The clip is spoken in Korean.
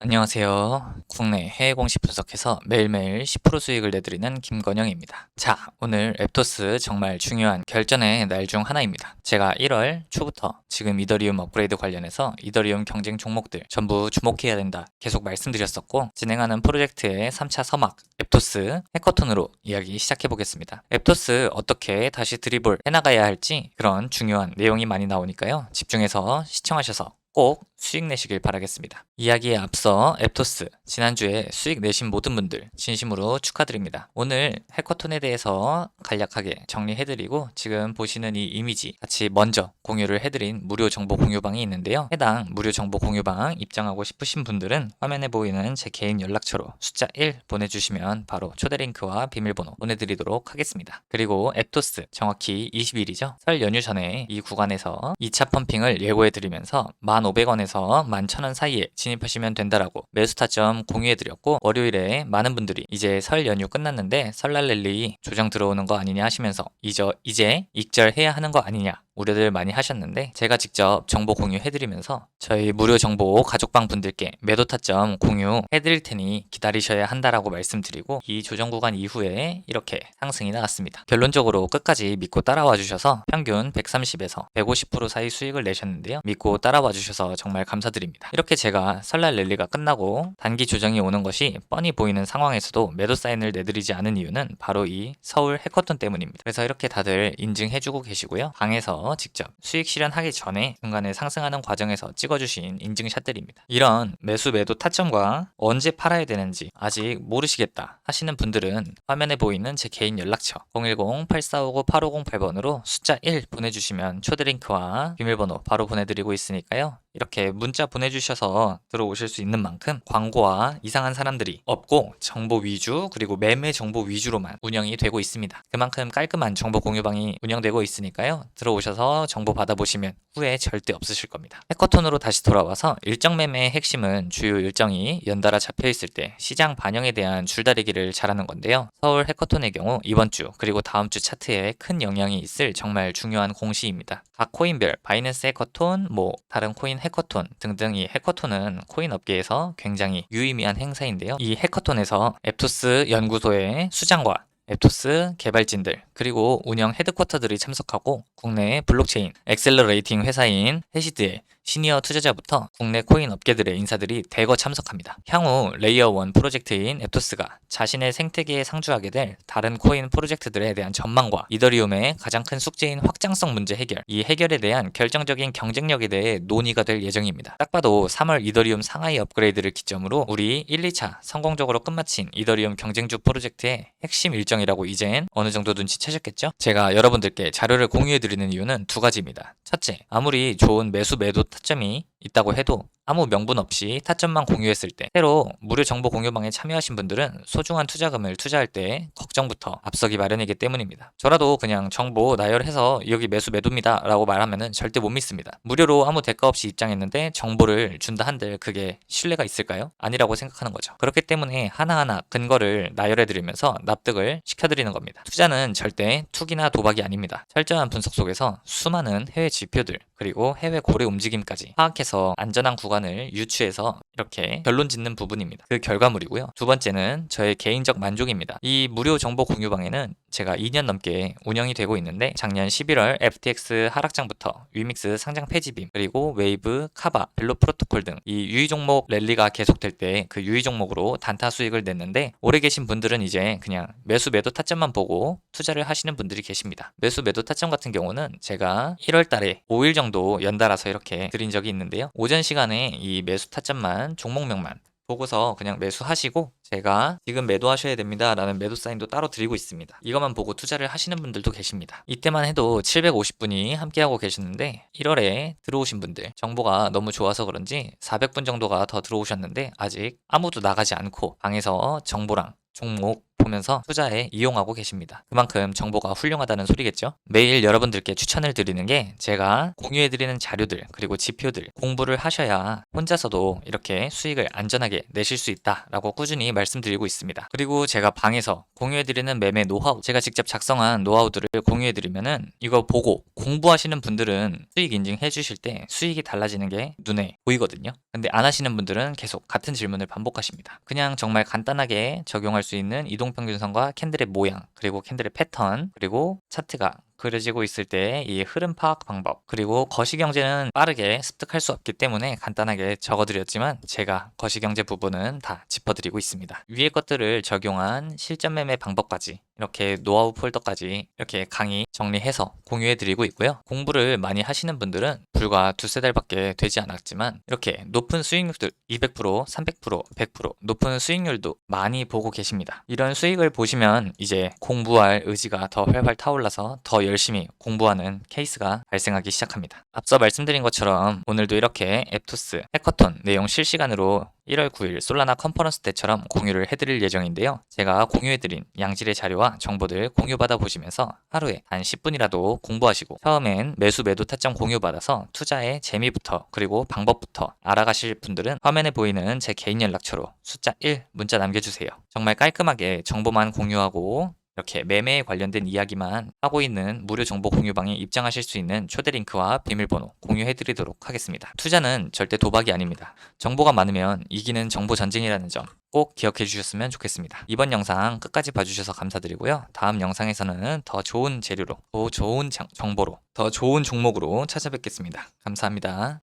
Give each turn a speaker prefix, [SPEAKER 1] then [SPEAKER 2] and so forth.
[SPEAKER 1] 안녕하세요. 국내 해외 공시 분석해서 매일매일 10% 수익을 내드리는 김건영입니다. 자, 오늘 앱토스 정말 중요한 결전의 날 중 하나입니다. 제가 1월 초부터 지금 이더리움 업그레이드 관련해서 이더리움 경쟁 종목들 전부 주목해야 된다 계속 말씀드렸었고 진행하는 프로젝트의 3차 서막 앱토스 해커톤으로 이야기 시작해 보겠습니다. 앱토스 어떻게 다시 드리블 해나가야 할지 그런 중요한 내용이 많이 나오니까요. 집중해서 시청하셔서 꼭 수익 내시길 바라겠습니다. 이야기에 앞서 앱토스 지난주에 수익 내신 모든 분들 진심으로 축하드립니다. 오늘 해커톤에 대해서 간략하게 정리해드리고 지금 보시는 이 이미지 같이 먼저 공유를 해드린 무료 정보 공유방이 있는데요. 해당 무료 정보 공유방 입장하고 싶으신 분들은 화면에 보이는 제 개인 연락처로 숫자 1 보내주시면 바로 초대 링크와 비밀번호 보내드리도록 하겠습니다. 그리고 앱토스 정확히 20일이죠. 설 연휴 전에 이 구간에서 2차 펌핑을 예고해드리면서 1,500원에서 11,000원 사이에 진입하시면 된다라고 매수 타점 공유해드렸고 월요일에 많은 분들이 이제 설 연휴 끝났는데 설날 랠리 조정 들어오는 거 아니냐 하시면서 이저, 이제 익절해야 하는 거 아니냐 우려들 많이 하셨는데 제가 직접 정보 공유해드리면서 저희 무료 정보 가족방 분들께 매도 타점 공유해드릴 테니 기다리셔야 한다라고 말씀드리고 이 조정 구간 이후에 이렇게 상승이 나왔습니다. 결론적으로 끝까지 믿고 따라와 주셔서 평균 130에서 150% 사이 수익을 내셨는데요. 믿고 따라와 주셔서 정말 감사드립니다. 이렇게 제가 설날 랠리가 끝나고 단기 조정이 오는 것이 뻔히 보이는 상황에서도 매도 사인을 내드리지 않은 이유는 바로 이 서울 해커톤 때문입니다. 그래서 이렇게 다들 인증해주고 계시고요. 방에서 직접 수익 실현하기 전에 중간에 상승하는 과정에서 찍어주신 인증샷들입니다. 이런 매수 매도 타점과 언제 팔아야 되는지 아직 모르시겠다 하시는 분들은 화면에 보이는 제 개인 연락처 010-8459-8508번으로 숫자 1 보내주시면 초대링크와 비밀번호 바로 보내드리고 있으니까요. 이렇게 문자 보내주셔서 들어오실 수 있는 만큼 광고와 이상한 사람들이 없고 정보 위주 그리고 매매 정보 위주로만 운영이 되고 있습니다. 그만큼 깔끔한 정보 공유방이 운영되고 있으니까요. 들어오셔서 정보 받아보시면 후회 절대 없으실 겁니다. 해커톤으로 다시 돌아와서 일정 매매의 핵심은 주요 일정이 연달아 잡혀 있을 때 시장 반영에 대한 줄다리기를 잘하는 건데요. 서울 해커톤의 경우 이번 주 그리고 다음 주 차트에 큰 영향이 있을 정말 중요한 공시입니다. 각 코인별 바이낸스 해커톤, 뭐 다른 코인 해커 톤 등등 이 해커톤은 코인 업계에서 굉장히 유의미한 행사인데요. 이 해커톤에서 앱토스 연구소의 수장과 앱토스 개발진들 그리고 운영 헤드쿼터들이 참석하고 국내 블록체인 엑셀러레이팅 회사인 해시드의 시니어 투자자부터 국내 코인 업계들의 인사들이 대거 참석합니다. 향후 레이어 1 프로젝트인 앱토스가 자신의 생태계에 상주하게 될 다른 코인 프로젝트들에 대한 전망과 이더리움의 가장 큰 숙제인 확장성 문제 해결, 이 해결에 대한 결정적인 경쟁력에 대해 논의가 될 예정입니다. 딱 봐도 3월 이더리움 상하이 업그레이드를 기점으로 우리 1, 2차 성공적으로 끝마친 이더리움 경쟁주 프로젝트의 핵심 일정이라고 이젠 어느 정도 눈치채셨겠죠? 제가 여러분들께 자료를 공유해드리는 이유는 두 가지입니다. 첫째, 아무리 좋은 매수 매도 타점이 있다고 해도 아무 명분 없이 타점만 공유했을 때 새로 무료 정보 공유방에 참여하신 분들은 소중한 투자금을 투자할 때 걱정부터 앞서기 마련이기 때문입니다. 저라도 그냥 정보 나열해서 여기 매수 매도입니다 라고 말하면 절대 못 믿습니다. 무료로 아무 대가 없이 입장했는데 정보를 준다 한들 그게 신뢰가 있을까요? 아니라고 생각하는 거죠. 그렇기 때문에 하나하나 근거를 나열해드리면서 납득을 시켜드리는 겁니다. 투자는 절대 투기나 도박이 아닙니다. 철저한 분석 속에서 수많은 해외 지표들 그리고 해외 고래 움직임까지 파악해서 안전한 구간을 유추해서 이렇게 결론 짓는 부분입니다. 그 결과물이고요. 두 번째는 저의 개인적 만족입니다. 이 무료 정보 공유방에는 제가 2년 넘게 운영이 되고 있는데 작년 11월 FTX 하락장부터 위믹스 상장 폐지빔 그리고 웨이브, 카바, 벨로 프로토콜 등 이 유의 종목 랠리가 계속될 때 그 유의 종목으로 단타 수익을 냈는데 오래 계신 분들은 이제 그냥 매수 매도 타점만 보고 투자를 하시는 분들이 계십니다. 매수 매도 타점 같은 경우는 제가 1월 달에 5일 정도 연달아서 이렇게 드린 적이 있는데요. 오전 시간에 이 매수 타점만 종목명만 보고서 그냥 매수하시고 제가 지금 매도하셔야 됩니다 라는 매도 사인도 따로 드리고 있습니다. 이것만 보고 투자를 하시는 분들도 계십니다. 이때만 해도 750분이 함께하고 계셨는데 1월에 들어오신 분들 정보가 너무 좋아서 그런지 400분 정도가 더 들어오셨는데 아직 아무도 나가지 않고 방에서 정보랑 종목 보면서 투자에 이용하고 계십니다. 그만큼 정보가 훌륭하다는 소리겠죠? 매일 여러분들께 추천을 드리는 게 제가 공유해드리는 자료들 그리고 지표들 공부를 하셔야 혼자서도 이렇게 수익을 안전하게 내실 수 있다라고 꾸준히 말씀드리고 있습니다. 그리고 제가 방에서 공유해드리는 매매 노하우 제가 직접 작성한 노하우들을 공유해드리면은 이거 보고 공부하시는 분들은 수익 인증해 주실 때 수익이 달라지는 게 눈에 보이거든요. 근데 안 하시는 분들은 계속 같은 질문을 반복하십니다. 그냥 정말 간단하게 적용할 수 있는 이동 평균선과 캔들의 모양 그리고 캔들의 패턴 그리고 차트가 그려지고 있을 때 이 흐름 파악 방법 그리고 거시경제는 빠르게 습득할 수 없기 때문에 간단하게 적어드렸지만 제가 거시경제 부분은 다 짚어드리고 있습니다. 위의 것들을 적용한 실전 매매 방법까지 이렇게 노하우 폴더까지 이렇게 강의 정리해서 공유해 드리고 있고요. 공부를 많이 하시는 분들은 불과 두세 달밖에 되지 않았지만 이렇게 높은 수익률들 200%, 300%, 100% 높은 수익률도 많이 보고 계십니다. 이런 수익을 보시면 이제 공부할 의지가 더 활활 타올라서 더 열심히 공부하는 케이스가 발생하기 시작합니다. 앞서 말씀드린 것처럼 오늘도 이렇게 앱토스 해커톤 내용 실시간으로 1월 9일 솔라나 컨퍼런스 때처럼 공유를 해드릴 예정인데요. 제가 공유해드린 양질의 자료와 정보들 공유받아 보시면서 하루에 한 10분이라도 공부하시고 처음엔 매수 매도 타점 공유받아서 투자의 재미부터 그리고 방법부터 알아가실 분들은 화면에 보이는 제 개인 연락처로 숫자 1 문자 남겨주세요. 정말 깔끔하게 정보만 공유하고 이렇게 매매에 관련된 이야기만 하고 있는 무료 정보 공유방에 입장하실 수 있는 초대 링크와 비밀번호 공유해드리도록 하겠습니다. 투자는 절대 도박이 아닙니다. 정보가 많으면 이기는 정보 전쟁이라는 점 꼭 기억해 주셨으면 좋겠습니다. 이번 영상 끝까지 봐주셔서 감사드리고요. 다음 영상에서는 더 좋은 재료로, 더 좋은 정- 정보로, 더 좋은 종목으로 찾아뵙겠습니다. 감사합니다.